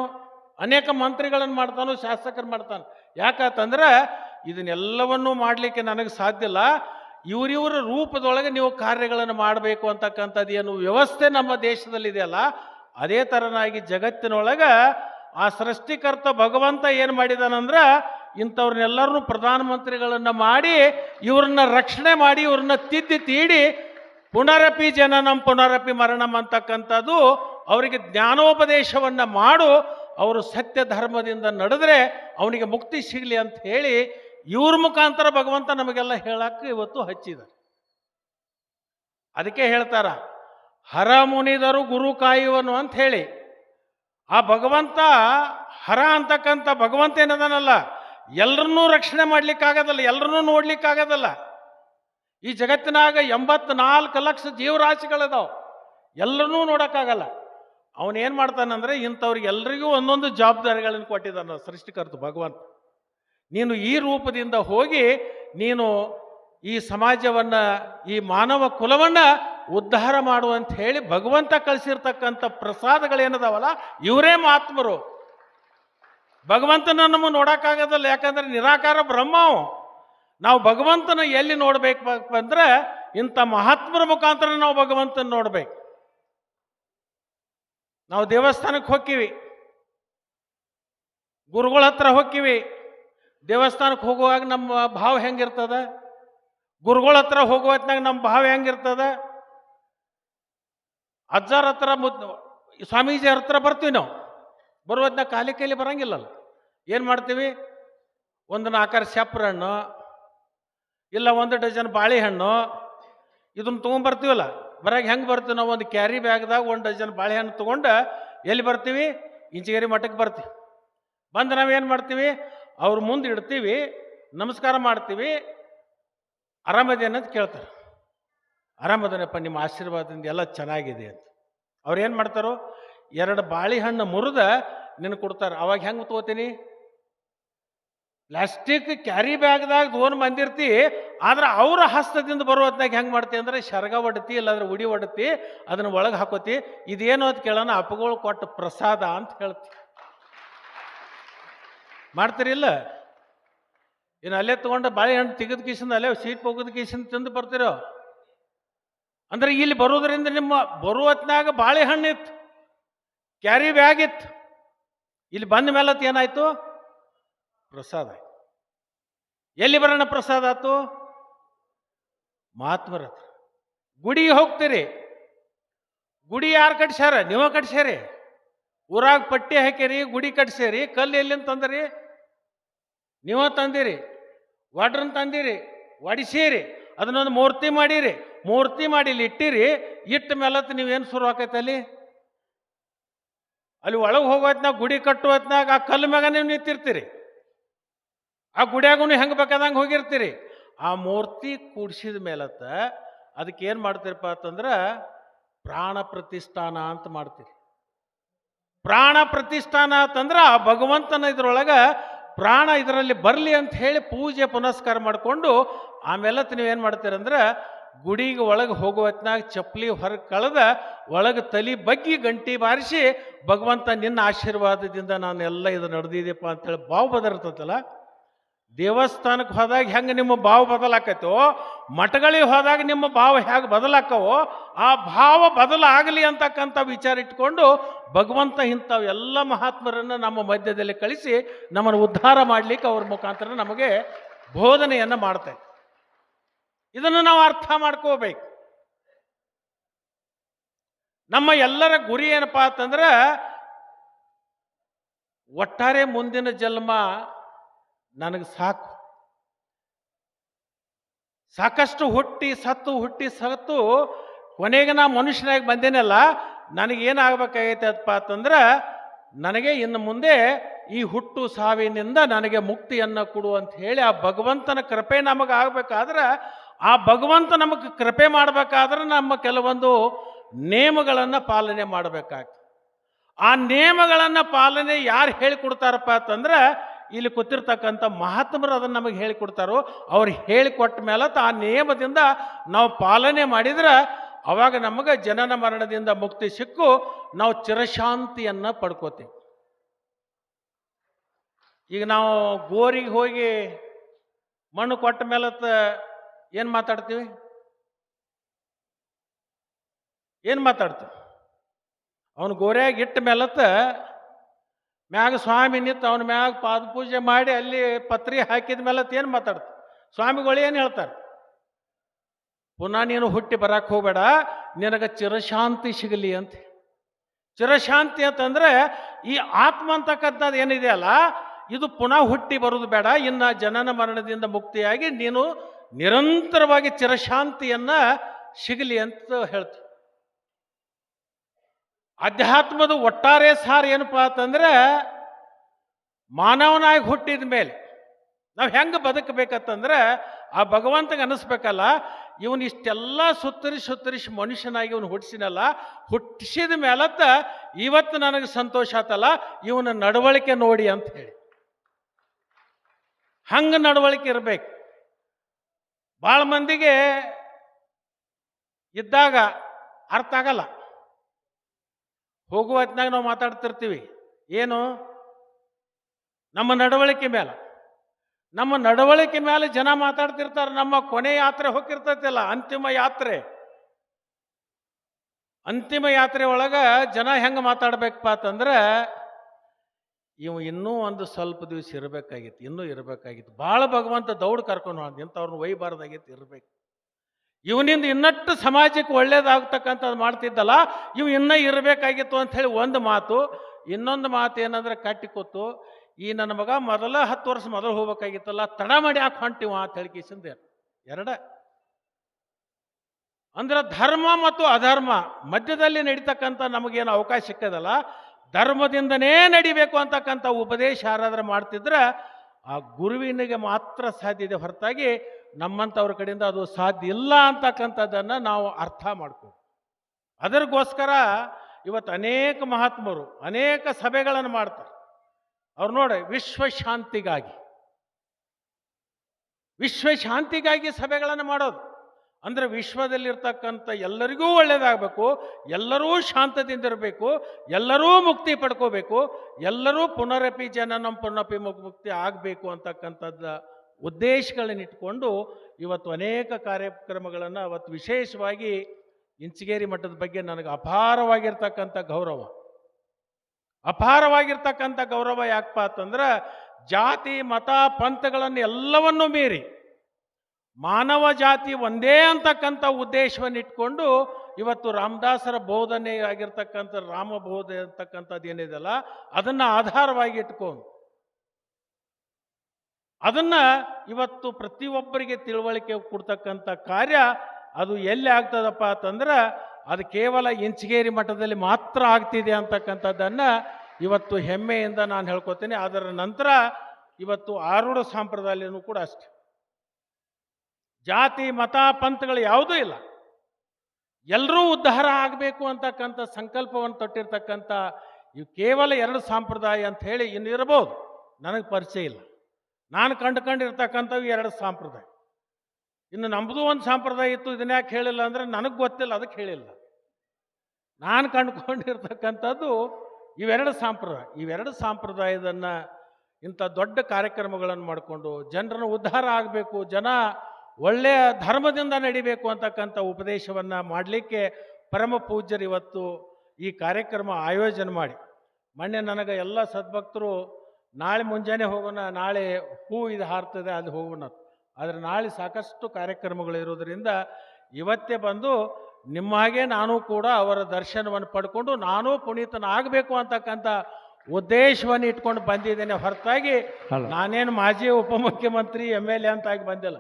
ಅನೇಕ ಮಂತ್ರಿಗಳನ್ನು ಮಾಡ್ತಾನು, ಶಾಸಕರು ಮಾಡ್ತಾನೆ. ಯಾಕಂತಂದ್ರೆ ಇದನ್ನೆಲ್ಲವನ್ನೂ ಮಾಡಲಿಕ್ಕೆ ನನಗೆ ಸಾಧ್ಯ ಇಲ್ಲ. ಇವರಿವರ ರೂಪದೊಳಗೆ ನೀವು ಕಾರ್ಯಗಳನ್ನು ಮಾಡಬೇಕು ಅಂತಕ್ಕಂಥದ್ದು ಏನು ವ್ಯವಸ್ಥೆ ನಮ್ಮ ದೇಶದಲ್ಲಿದೆಯಲ್ಲ, ಅದೇ ಥರನಾಗಿ ಜಗತ್ತಿನೊಳಗೆ ಆ ಸೃಷ್ಟಿಕರ್ತ ಭಗವಂತ ಏನು ಮಾಡಿದಾನಂದ್ರೆ ಇಂಥವ್ರನ್ನೆಲ್ಲರನ್ನೂ ಪ್ರಧಾನಮಂತ್ರಿಗಳನ್ನು ಮಾಡಿ ಇವ್ರನ್ನ ರಕ್ಷಣೆ ಮಾಡಿ ಇವ್ರನ್ನ ತಿದ್ದಿ ತೀಡಿ ಪುನರಪಿ ಜನನಂ, ಪುನರಪಿ ಮರಣಂ ಅಂತಕ್ಕಂಥದ್ದು ಅವರಿಗೆ ಜ್ಞಾನೋಪದೇಶವನ್ನು ಮಾಡು, ಅವರು ಸತ್ಯ ಧರ್ಮದಿಂದ ನಡೆದ್ರೆ ಅವನಿಗೆ ಮುಕ್ತಿ ಸಿಗಲಿ ಅಂತ ಹೇಳಿ ಇವ್ರ ಮುಖಾಂತರ ಭಗವಂತ ನಮಗೆಲ್ಲ ಹೇಳಕ್ಕೆ ಇವತ್ತು ಹಚ್ಚಿದ್ದಾರೆ ಅದಕ್ಕೆ ಹೇಳ್ತಾರ, ಹರ ಮುನಿದರು ಗುರು ಕಾಯುವನು ಅಂತ ಹೇಳಿ. ಆ ಭಗವಂತ ಹರ ಅಂತಕ್ಕಂಥ ಭಗವಂತ ಏನದನಲ್ಲ ಎಲ್ಲರನ್ನೂ ರಕ್ಷಣೆ ಮಾಡ್ಲಿಕ್ಕಾಗದಲ್ಲ ಎಲ್ಲರನ್ನೂ ನೋಡ್ಲಿಕ್ಕಾಗದಲ್ಲ. ಈ ಜಗತ್ತಿನಾಗ ಎಂಬತ್ನಾಲ್ಕು ಲಕ್ಷ ಜೀವರಾಶಿಗಳಿದಾವೆ. ಎಲ್ಲರನ್ನೂ ನೋಡೋಕ್ಕಾಗಲ್ಲ. ಅವನೇನು ಮಾಡ್ತಾನಂದ್ರೆ, ಇಂಥವ್ರಿಗೆ ಎಲ್ರಿಗೂ ಒಂದೊಂದು ಜವಾಬ್ದಾರಿಗಳನ್ನು ಕೊಟ್ಟಿದ್ದಾನ ಸೃಷ್ಟಿಕರ್ತ ಭಗವಂತ ನೀನು ಈ ರೂಪದಿಂದ ಹೋಗಿ, ನೀನು ಈ ಸಮಾಜವನ್ನು, ಈ ಮಾನವ ಕುಲವನ್ನು ಉದ್ಧಾರ ಮಾಡುವಂತ ಹೇಳಿ ಭಗವಂತ ಕಳಿಸಿರ್ತಕ್ಕಂಥ ಪ್ರಸಾದಗಳೇನದಾವಲ್ಲ, ಇವರೇ ಮಹಾತ್ಮರು. ಭಗವಂತನ ನಮ್ಮ ನೋಡೋಕ್ಕಾಗೋದಲ್ಲ, ಯಾಕಂದ್ರೆ ನಿರಾಕಾರ ಬ್ರಹ್ಮ ಅವ. ನಾವು ಭಗವಂತನ ಎಲ್ಲಿ ನೋಡಬೇಕು ಅಂದ್ರೆ ಇಂಥ ಮಹಾತ್ಮರ ಮುಖಾಂತರ ನಾವು ಭಗವಂತನ ನೋಡ್ಬೇಕು. ನಾವು ದೇವಸ್ಥಾನಕ್ಕೆ ಹೋಗ್ತೀವಿ ಗುರುಗಳ ಹತ್ರ ಹೋಗ್ತೀವಿ ದೇವಸ್ಥಾನಕ್ಕೆ ಹೋಗುವಾಗ ನಮ್ಮ ಭಾವ ಹೆಂಗಿರ್ತದ? ಗುರುಗಳ ಹತ್ರ ಹೋಗುವ ಹೊತ್ನಾಗ ನಮ್ಮ ಭಾವ ಹೆಂಗಿರ್ತದ? ಅಜ್ಜಾರ ಹತ್ರ ಮುದ್ ಸ್ವಾಮೀಜಿ ಹತ್ರ ಬರ್ತೀವಿ ನಾವು. ಬರುವತ್ನಾಗ ಖಾಲಿ ಕೈಲಿ ಬರಂಗಿಲ್ಲಲ್ಲ. ಏನು ಮಾಡ್ತೀವಿ? ಒಂದು ನಾಲ್ಕಾರು ಸೆಪ್ರ ಹಣ್ಣು, ಇಲ್ಲ ಒಂದು ಡಜನ್ ಬಾಳೆಹಣ್ಣು ಇದನ್ನ ತೊಗೊಂಬರ್ತೀವಲ್ಲ ಬರಾಗ ಹೆಂಗೆ ಬರ್ತೀವಿ ನಾವು? ಒಂದು ಕ್ಯಾರಿ ಬ್ಯಾಗ್ದಾಗ ಒಂದು ಡಜನ್ ಬಾಳೆಹಣ್ಣು ತೊಗೊಂಡು ಎಲ್ಲಿ ಬರ್ತೀವಿ? ಇಂಚಿಗೇರಿ ಮಠಕ್ಕೆ ಬರ್ತೀವಿ. ಬಂದು ನಾವೇನು ಮಾಡ್ತೀವಿ? ಅವ್ರ ಮುಂದೆ ಇಡ್ತೀವಿ, ನಮಸ್ಕಾರ ಮಾಡ್ತೀವಿ ಆರಾಮದೇನ ಅಂತ ಕೇಳ್ತಾರೆ. ಆರಾಮದನಪ್ಪ, ನಿಮ್ಮ ಆಶೀರ್ವಾದದಿಂದ ಎಲ್ಲ ಚೆನ್ನಾಗಿದೆ ಅಂತ. ಅವ್ರು ಏನು ಮಾಡ್ತಾರೋ? ಎರಡು ಬಾಳೆಹಣ್ಣು ಮುರಿದ ನಿನಗೆ ಕೊಡ್ತಾರೆ. ಅವಾಗ ಹೆಂಗೆ ತಗೋತೀನಿ ಪ್ಲಾಸ್ಟಿಕ್ ಕ್ಯಾರಿ ಬ್ಯಾಗ್ದಾಗ ದೋನ್ ಬಂದಿರ್ತಿ, ಆದ್ರೆ ಅವರ ಹಸ್ತದಿಂದ ಬರೋ ಹೊತ್ನಾಗ ಹೆಂಗೆ ಮಾಡ್ತಿ ಅಂದ್ರೆ ಶರ್ಗ ಒಡತಿ, ಇಲ್ಲಾದ್ರೆ ಉಡಿ ಒಡತಿ, ಅದನ್ನ ಒಳಗೆ ಹಾಕೋತಿ. ಇದೇನು ಅಂತ ಕೇಳೋಣ, ಅಪ್ಪಗಳು ಕೊಟ್ಟು ಪ್ರಸಾದ ಅಂತ ಹೇಳ್ತಿ. ಮಾಡ್ತೀರಿಲ್ಲ ಇನ್ನು ಅಲ್ಲೇ ತೊಗೊಂಡು ಬಾಳೆಹಣ್ಣು ತೆಗೆದ ಕೀಸಿಂದ ಅಲ್ಲೇ ಸೀಟ್ ಹೋಗೋದ ಕೀಸಿಂದ ತಿಂದು ಬರ್ತಿರೋ? ಅಂದ್ರೆ ಇಲ್ಲಿ ಬರೋದ್ರಿಂದ ನಿಮ್ಮ ಬರುವ ಹೊತ್ನಾಗ ಬಾಳೆಹಣ್ಣು ಇತ್ತು ಕ್ಯಾರಿ ಬ್ಯಾಗ್ ಇತ್ತು. ಇಲ್ಲಿ ಬಂದ ಮೇಲೆ ಏನಾಯ್ತು? ಪ್ರಸಾದ ಎಲ್ಲಿ ಬರೋಣ ಪ್ರಸಾದ ಆಯ್ತು? ಮಹಾತ್ಮರ ಹತ್ರ. ಗುಡಿಗೆ ಹೋಗ್ತೀರಿ. ಗುಡಿ ಯಾರು ಕಟ್ಸ್ಯಾರ? ನೀವ ಕಟ್ಸ್ಯಾರಿ? ಊರಾಗ ಪಟ್ಟಿ ಹಾಕಿರಿ ಗುಡಿ ಕಟ್ಸ್ಯಾರಿ, ಕಲ್ಲು ಎಲ್ಲಿಂದ ತಂದಿರಿ? ನೀವ ತಂದಿರಿ. ವಡ್ರನ್ ತಂದಿರಿ ಒಡಿಸೀರಿ ಅದನ್ನೊಂದು ಮೂರ್ತಿ ಮಾಡಿರಿ. ಮೂರ್ತಿ ಮಾಡಿ ಇಲ್ಲಿ ಇಟ್ಟಿರಿ. ಇಟ್ಟ ಮೇಲತ್ತು ನೀವೇನು ಶುರು ಆಕೈತೆ ಅಲ್ಲಿ? ಅಲ್ಲಿ ಒಳಗೆ ಹೋಗೋತ್ನಾಗ ಗುಡಿ ಕಟ್ಟುವತ್ನಾಗ ಆ ಕಲ್ಲು ಮ್ಯಾಗ ನೀವು ನಿಂತಿರ್ತೀರಿ. ಆ ಗುಡಿಯಾಗೂ ಹೆಂಗೆ ಬೇಕಾದಂಗೆ ಹೋಗಿರ್ತೀರಿ. ಆ ಮೂರ್ತಿ ಕೂಡ್ಸಿದ ಮೇಲತ್ತ ಅದಕ್ಕೆ ಏನು ಮಾಡ್ತೀರಪ್ಪ ಅಂತಂದ್ರೆ ಪ್ರಾಣ ಪ್ರತಿಷ್ಠಾನ ಅಂತ ಮಾಡ್ತೀರಿ. ಪ್ರಾಣ ಪ್ರತಿಷ್ಠಾನ ಅಂತಂದ್ರೆ ಆ ಭಗವಂತನ ಇದ್ರೊಳಗೆ ಪ್ರಾಣ ಇದರಲ್ಲಿ ಬರಲಿ ಅಂತ ಹೇಳಿ ಪೂಜೆ ಪುನಸ್ಕಾರ ಮಾಡಿಕೊಂಡು ಆಮೇಲೆ ನೀವೇನು ಮಾಡ್ತೀರಂದ್ರೆ ಗುಡಿಗೆ ಒಳಗೆ ಹೋಗುವ ಹೊತ್ನಾಗ ಚಪ್ಪಲಿ ಹೊರಗೆ ಕಳೆದ ಒಳಗೆ ತಲಿ ಬಗ್ಗಿ ಗಂಟಿ ಬಾರಿಸಿ, ಭಗವಂತ ನಿನ್ನ ಆಶೀರ್ವಾದದಿಂದ ನಾನು ಎಲ್ಲ ಇದು ನಡೆದಿದೆಪ್ಪ ಅಂತೇಳಿ ಬಾವು ಬದರ್ತದಲ್ಲ ದೇವಸ್ಥಾನಕ್ಕೆ ಹೋದಾಗ ಹೆಂಗೆ ನಿಮ್ಮ ಭಾವ ಬದಲಾಕೈತೋ, ಮಠಗಳಿಗೆ ಹೋದಾಗ ನಿಮ್ಮ ಭಾವ ಹೇಗೆ ಬದಲಾಕವೋ, ಆ ಭಾವ ಬದಲಾಗಲಿ ಅಂತಕ್ಕಂಥ ವಿಚಾರ ಇಟ್ಕೊಂಡು ಭಗವಂತ ಇಂಥವು ಎಲ್ಲ ಮಹಾತ್ಮರನ್ನು ನಮ್ಮ ಮಧ್ಯದಲ್ಲಿ ಕಳಿಸಿ ನಮ್ಮನ್ನು ಉದ್ಧಾರ ಮಾಡಲಿಕ್ಕೆ ಅವ್ರ ಮುಖಾಂತರ ನಮಗೆ ಬೋಧನೆಯನ್ನು ಮಾಡ್ತಾರೆ ಇದನ್ನು ನಾವು ಅರ್ಥ ಮಾಡ್ಕೋಬೇಕು. ನಮ್ಮ ಎಲ್ಲರ ಗುರಿ ಏನಪ್ಪ ಅಂತಂದ್ರೆ, ಒಟ್ಟಾರೆ ಮುಂದಿನ ಜನ್ಮ ನನಗೆ ಸಾಕು. ಸಾಕಷ್ಟು ಹುಟ್ಟಿ ಸತ್ತು ಹುಟ್ಟಿ ಸತ್ತು ಕೊನೆಗೆ ನಾ ಮನುಷ್ಯನಾಗಿ ಬಂದೇನಲ್ಲ, ನನಗೇನಾಗಬೇಕಾಗೈತೆ ಅದಪ್ಪ ಅಂತಂದ್ರೆ, ನನಗೆ ಇನ್ನು ಮುಂದೆ ಈ ಹುಟ್ಟು ಸಾವಿನಿಂದ ನನಗೆ ಮುಕ್ತಿಯನ್ನು ಕೊಡು ಅಂತ ಹೇಳಿ ಆ ಭಗವಂತನ ಕೃಪೆ ನಮಗೆ ಆಗಬೇಕಾದ್ರೆ ಆ ಭಗವಂತ ನಮಗೆ ಕೃಪೆ ಮಾಡಬೇಕಾದ್ರೆ ನಮ್ಮ ಕೆಲವೊಂದು ನಿಯಮಗಳನ್ನು ಪಾಲನೆ ಮಾಡಬೇಕಾಗ್ತದೆ. ಆ ನಿಯಮಗಳನ್ನು ಪಾಲನೆ ಯಾರು ಹೇಳಿಕೊಡ್ತಾರಪ್ಪ ಅಂತಂದ್ರೆ ಇಲ್ಲಿ ಕೂತಿರ್ತಕ್ಕಂಥ ಮಹಾತ್ಮರು ಅದನ್ನು ನಮಗೆ ಹೇಳಿಕೊಡ್ತಾರೋ ಅವ್ರು ಹೇಳಿಕೊಟ್ಟ ಮೇಲೆ ಆ ನಿಯಮದಿಂದ ನಾವು ಪಾಲನೆ ಮಾಡಿದ್ರೆ ಅವಾಗ ನಮಗೆ ಜನನ ಮರಣದಿಂದ ಮುಕ್ತಿ ಸಿಕ್ಕು, ನಾವು ಚಿರಶಾಂತಿಯನ್ನು ಪಡ್ಕೋತೀವಿ. ಈಗ ನಾವು ಗೋರಿಗೆ ಹೋಗಿ ಮಣ್ಣು ಕೊಟ್ಟ ಮೇಲತ್ತ ಏನು ಮಾತಾಡ್ತೀವಿ? ಏನು ಮಾತಾಡ್ತೀವಿ? ಅವನು ಗೋರ್ಯಾಗ ಇಟ್ಟ ಮೇಲತ್ತ ಮ್ಯಾಗ ಸ್ವಾಮಿ ನಿಂತು ಅವನ ಮ್ಯಾಗ ಪಾದ ಪೂಜೆ ಮಾಡಿ ಅಲ್ಲಿ ಪತ್ರಿ ಹಾಕಿದ ಮೇಲತ್ತ ಏನು ಮಾತಾಡ್ತ? ಸ್ವಾಮಿಗಳು ಏನು ಹೇಳ್ತಾರೆ? ಪುನಃ ನೀನು ಹುಟ್ಟಿ ಬರಕ್ಕೆ ಹೋಗಬೇಡ, ನಿನಗೆ ಚಿರಶಾಂತಿ ಸಿಗಲಿ ಅಂತ ಚಿರಶಾಂತಿ ಅಂತಂದ್ರೆ ಈ ಆತ್ಮ ಅಂತಕ್ಕಂಥದ್ದು ಏನಿದೆಯಲ್ಲ ಇದು ಪುನಃ ಹುಟ್ಟಿ ಬರೋದು ಬೇಡ, ಇನ್ನು ಜನನ ಮರಣದಿಂದ ಮುಕ್ತಿಯಾಗಿ ನೀನು ನಿರಂತರವಾಗಿ ಚಿರಶಾಂತಿಯನ್ನ ಸಿಗಲಿ ಅಂತ ಹೇಳ್ತೀವಿ ಅಧ್ಯಾತ್ಮದ ಒಟ್ಟಾರೆ ಸಾರ ಏನಪ್ಪ ಅಂತಂದ್ರೆ ಮಾನವನಾಗಿ ಹುಟ್ಟಿದ ಮೇಲೆ ನಾವು ಹೆಂಗೆ ಬದುಕಬೇಕಂತಂದ್ರೆ ಆ ಭಗವಂತಗೆ ಅನ್ನಿಸ್ಬೇಕಲ್ಲ ಇವನು ಇಷ್ಟೆಲ್ಲ ಸುತ್ತರಿಸಿ ಸುತ್ತರಿಸಿ ಮನುಷ್ಯನಾಗಿ ಇವನು ಹುಟ್ಟಿಸಿನಲ್ಲ ಹುಟ್ಟಿಸಿದ ಮೇಲತ್ತ ಇವತ್ತು ನನಗೆ ಸಂತೋಷ ಆತಲ್ಲ, ಇವನ ನಡವಳಿಕೆ ನೋಡಿ ಅಂತ ಹೇಳಿ. ಹಂಗೆ ನಡವಳಿಕೆ ಇರಬೇಕು. ಭಾಳ ಮಂದಿಗೆ ಇದ್ದಾಗ ಅರ್ಥ ಆಗಲ್ಲ. ಹೋಗುವ ಹೊತ್ತಿನಾಗ ನಾವು ಮಾತಾಡ್ತಿರ್ತೀವಿ. ಏನು? ನಮ್ಮ ನಡವಳಿಕೆ ಮೇಲೆ ನಮ್ಮ ನಡವಳಿಕೆ ಮೇಲೆ ಜನ ಮಾತಾಡ್ತಿರ್ತಾರೆ, ನಮ್ಮ ಕೊನೆ ಯಾತ್ರೆ ಹೋಗಿರ್ತೈತಿಲ್ಲ, ಅಂತಿಮ ಯಾತ್ರೆ. ಅಂತಿಮ ಯಾತ್ರೆ ಒಳಗ ಜನ ಹೆಂಗೆ ಮಾತಾಡ್ಬೇಕಪ್ಪ ಅಂತಂದ್ರೆ ಇವು ಇನ್ನೂ ಒಂದು ಸ್ವಲ್ಪ ದಿವಸ ಇರಬೇಕಾಗಿತ್ತು, ಇನ್ನೂ ಇರಬೇಕಾಗಿತ್ತು. ಭಾಳ ಭಗವಂತ ದೌಡ್ ಕರ್ಕೊಂಡು ಹೋದ, ಇಂಥವ್ರನ್ನ ಒಯ್ಬಾರ್ದಾಗಿತ್ತು, ಇರಬೇಕು. ಇವನಿಂದ ಇನ್ನಷ್ಟು ಸಮಾಜಕ್ಕೆ ಒಳ್ಳೇದಾಗ್ತಕ್ಕಂಥದ್ದು ಮಾಡ್ತಿದ್ದಲ್ಲ, ಇವು ಇನ್ನೂ ಇರಬೇಕಾಗಿತ್ತು ಅಂತ ಹೇಳಿ ಒಂದು ಮಾತು. ಇನ್ನೊಂದು ಮಾತು ಏನಂದ್ರೆ, ಕಟ್ಟಿ ಕೊತ್ತು ಈ ನನ್ನ ಮಗ ಮೊದಲ ಹತ್ತು ವರ್ಷ ಮೊದಲು ಹೋಗ್ಬೇಕಾಗಿತ್ತಲ್ಲ, ತಡ ಮಾಡಿ ಯಾಕೆ ಹೊಂಟಿವ ಅಂತ ಹೇಳಿ ಕಿಸಿಂದ ಎರಡ. ಅಂದ್ರೆ ಧರ್ಮ ಮತ್ತು ಅಧರ್ಮ ಮಧ್ಯದಲ್ಲಿ ನಡೀತಕ್ಕಂಥ ನಮಗೇನು ಅವಕಾಶ ಸಿಕ್ಕದಲ್ಲ ಧರ್ಮದಿಂದನೇ ನಡಿಬೇಕು ಅಂತಕ್ಕಂಥ ಉಪದೇಶ ಯಾರಾದರೂ ಮಾಡ್ತಿದ್ರೆ ಆ ಗುರುವಿನಿಗೆ ಮಾತ್ರ ಸಾಧ್ಯ ಇದೆ ಹೊರತಾಗಿ ನಮ್ಮಂಥವ್ರ ಕಡೆಯಿಂದ ಅದು ಸಾಧ್ಯ ಇಲ್ಲ ಅಂತಕ್ಕಂಥದ್ದನ್ನು ನಾವು ಅರ್ಥ ಮಾಡ್ಕೋಬೇಕು ಅದರಿಗೋಸ್ಕರ ಇವತ್ತು ಅನೇಕ ಮಹಾತ್ಮರು, ಅನೇಕ ಸಭೆಗಳನ್ನು ಮಾಡ್ತಾರೆ. ಅವ್ರು ನೋಡಿ, ವಿಶ್ವಶಾಂತಿಗಾಗಿ ವಿಶ್ವಶಾಂತಿಗಾಗಿ ವಿಶ್ವ ಶಾಂತಿಗಾಗಿ ಸಭೆಗಳನ್ನು ಮಾಡೋದು. ಅಂದ್ರೆ ವಿಶ್ವದಲ್ಲಿರ್ತಕ್ಕಂಥ ಎಲ್ಲರಿಗೂ ಒಳ್ಳೆಯದಾಗಬೇಕು ಎಲ್ಲರೂ ಶಾಂತದಿಂದ ಇರಬೇಕು ಎಲ್ಲರೂ ಮುಕ್ತಿ ಪಡ್ಕೋಬೇಕು, ಎಲ್ಲರೂ ಪುನರಪಿ ಜನನಂ ಪುನರಪಿ ಮುಕ್- ಮುಕ್ತಿ ಆಗಬೇಕು ಅಂತಕ್ಕಂಥದ್ದು ಉದ್ದೇಶಗಳನ್ನಿಟ್ಕೊಂಡು ಇವತ್ತು ಅನೇಕ ಕಾರ್ಯಕ್ರಮಗಳನ್ನು ಅವತ್ತು ವಿಶೇಷವಾಗಿ ಇಂಚಿಗೇರಿ ಮಠದ ಬಗ್ಗೆ ನನಗೆ ಅಪಾರವಾಗಿರ್ತಕ್ಕಂಥ ಗೌರವ. ಅಪಾರವಾಗಿರ್ತಕ್ಕಂಥ ಗೌರವ ಯಾಕಪ್ಪ ಅಂತಂದ್ರೆ ಜಾತಿ, ಮತ, ಪಂಥಗಳನ್ನು ಎಲ್ಲವನ್ನೂ ಮೀರಿ ಮಾನವ ಜಾತಿ ಒಂದೇ ಅಂತಕ್ಕಂಥ ಉದ್ದೇಶವನ್ನು ಇಟ್ಕೊಂಡು ಇವತ್ತು ರಾಮದಾಸರ ಬೋಧನೆ ಆಗಿರ್ತಕ್ಕಂಥ ರಾಮ ಬೋಧನೆ ಅಂತಕ್ಕಂಥದ್ದು ಏನಿದೆಯಲ್ಲ, ಅದನ್ನು ಆಧಾರವಾಗಿ ಇಟ್ಕೊಂಡು. ಅದನ್ನ ಇವತ್ತು ಪ್ರತಿಯೊಬ್ಬರಿಗೆ ತಿಳುವಳಿಕೆ ಕೊಡ್ತಕ್ಕಂಥ ಕಾರ್ಯ ಅದು ಎಲ್ಲಿ ಆಗ್ತದಪ್ಪ ಅಂತಂದ್ರೆ, ಅದು ಕೇವಲ ಇಂಚಗೇರಿ ಮಠದಲ್ಲಿ ಮಾತ್ರ ಆಗ್ತಿದೆ ಅಂತಕ್ಕಂಥದ್ದನ್ನು ಇವತ್ತು ಹೆಮ್ಮೆಯಿಂದ ನಾನು ಹೇಳ್ಕೊತೀನಿ. ಅದರ ನಂತರ ಇವತ್ತು ಆರೂಢ ಸಂಪ್ರದಾಯನೂ ಕೂಡ ಅಷ್ಟೆ. ಜಾತಿ, ಮತ, ಪಂಥಗಳು ಯಾವುದೂ ಇಲ್ಲ. ಎಲ್ಲರೂ ಉದ್ಧಾರ ಆಗಬೇಕು ಅಂತಕ್ಕಂಥ ಸಂಕಲ್ಪವನ್ನು ತೊಟ್ಟಿರ್ತಕ್ಕಂಥ ಇವು ಕೇವಲ ಎರಡು ಸಂಪ್ರದಾಯ ಅಂತ ಹೇಳಿ ಇನ್ನು ಇರಬಹುದು ನನಗೆ ಪರಿಚಯ ಇಲ್ಲ. ನಾನು ಕಂಡುಕೊಂಡಿರ್ತಕ್ಕಂಥವು ಎರಡು ಸಂಪ್ರದಾಯ. ಇನ್ನು ನಮ್ಮದು ಒಂದು ಸಂಪ್ರದಾಯ ಇತ್ತು ಇದನ್ನ ಯಾಕೆ ಹೇಳಿಲ್ಲ ಅಂದರೆ ನನಗೆ ಗೊತ್ತಿಲ್ಲ ಅದಕ್ಕೆ ಹೇಳಿಲ್ಲ. ನಾನು ಕಂಡುಕೊಂಡಿರ್ತಕ್ಕಂಥದ್ದು ಇವೆರಡು ಸಂಪ್ರದಾಯ. ಇವೆರಡು ಸಂಪ್ರದಾಯದನ್ನು ಇಂಥ ದೊಡ್ಡ ಕಾರ್ಯಕ್ರಮಗಳನ್ನು ಮಾಡಿಕೊಂಡು ಜನರನ್ನು ಉದ್ಧಾರ ಆಗಬೇಕು, ಜನ ಒಳ್ಳೆಯ ಧರ್ಮದಿಂದ ನಡಿಬೇಕು ಅಂತಕ್ಕಂಥ ಉಪದೇಶವನ್ನು ಮಾಡಲಿಕ್ಕೆ ಪರಮ ಪೂಜ್ಯರು ಇವತ್ತು ಈ ಕಾರ್ಯಕ್ರಮ ಆಯೋಜನೆ ಮಾಡಿ. ಮೊನ್ನೆ ನನಗೆ ಎಲ್ಲ ಸದ್ಭಕ್ತರು ನಾಳೆ ಮುಂಜಾನೆ ಹೋಗೋಣ ನಾಳೆ ಹೂ ಇದು ಹಾರ್ತದೆ ಅಲ್ಲಿ ಹೋಗೋಣ. ಆದರೆ ನಾಳೆ ಸಾಕಷ್ಟು ಕಾರ್ಯಕ್ರಮಗಳು ಇರೋದರಿಂದ ಇವತ್ತೇ ಬಂದು ನಿಮ್ಮ ಹಾಗೆ ನಾನು ಕೂಡ ಅವರ ದರ್ಶನವನ್ನು ಪಡ್ಕೊಂಡು ನಾನು ಪುನೀತನಾಗಬೇಕು ಅಂತಕ್ಕಂಥ ಉದ್ದೇಶವನ್ನು ಇಟ್ಕೊಂಡು ಬಂದಿದ್ದೇನೆ ಹೊರತಾಗಿ. ನಾನೇನು ಮಾಜಿ ಉಪಮುಖ್ಯಮಂತ್ರಿ ಎಂ ಎಲ್ ಎ ಅಂತಾಗಿ ಬಂದಿಲ್ಲ.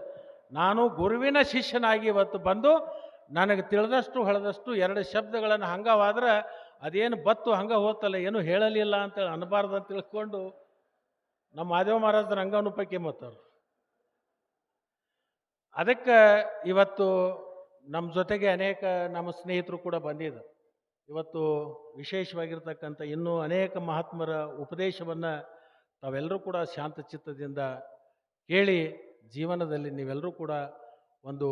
ನಾನು ಗುರುವಿನ ಶಿಷ್ಯನಾಗಿ ಇವತ್ತು ಬಂದು ನನಗೆ ತಿಳಿದಷ್ಟು ಹೊಳೆದಷ್ಟು ಎರಡು ಶಬ್ದಗಳನ್ನು ಹಂಗವಾದ್ರೆ ಅದೇನು ಬತ್ತು ಹಂಗೆ ಹೋತಲ್ಲ, ಏನು ಹೇಳಲಿಲ್ಲ ಅಂತೇಳಿ ಅನ್ನಬಾರ್ದು ಅಂತ ತಿಳ್ಕೊಂಡು ನಮ್ಮ ಮಾದೇವ ಮಹಾರಾಜರ ರಂಗನುಪಕ್ಕೆ ಮತ್ತವ್ರು. ಅದಕ್ಕೆ ಇವತ್ತು ನಮ್ಮ ಜೊತೆಗೆ ಅನೇಕ ನಮ್ಮ ಸ್ನೇಹಿತರು ಕೂಡ ಬಂದಿದ್ದರು. ಇವತ್ತು ವಿಶೇಷವಾಗಿರ್ತಕ್ಕಂಥ ಇನ್ನೂ ಅನೇಕ ಮಹಾತ್ಮರ ಉಪದೇಶವನ್ನು ತಾವೆಲ್ಲರೂ ಕೂಡ ಶಾಂತಚಿತ್ತದಿಂದ ಕೇಳಿ ಜೀವನದಲ್ಲಿ ನೀವೆಲ್ಲರೂ ಕೂಡ ಒಂದು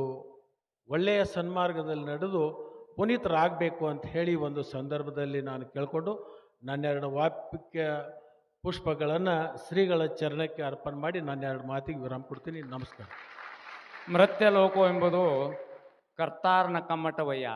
ಒಳ್ಳೆಯ ಸನ್ಮಾರ್ಗದಲ್ಲಿ ನಡೆದು ಪುನೀತರಾಗಬೇಕು ಅಂತ ಹೇಳಿ ಒಂದು ಸಂದರ್ಭದಲ್ಲಿ ನಾನು ಕೇಳಿಕೊಂಡು ನನ್ನೆರಡು ವಾಕ್ಯ ಪುಷ್ಪಗಳನ್ನು ಶ್ರೀಗಳ ಚರಣಕ್ಕೆ ಅರ್ಪಣೆ ಮಾಡಿ ನನ್ನೆರಡು ಮಾತಿಗೆ ವಿರಾಮ ಕೊಡ್ತೀನಿ. ನಮಸ್ಕಾರ. ಮೃತ್ಯ ಲೋಕೋ ಎಂಬುದು ಕರ್ತಾರ್ನ ಕಮ್ಮಟವಯ್ಯ.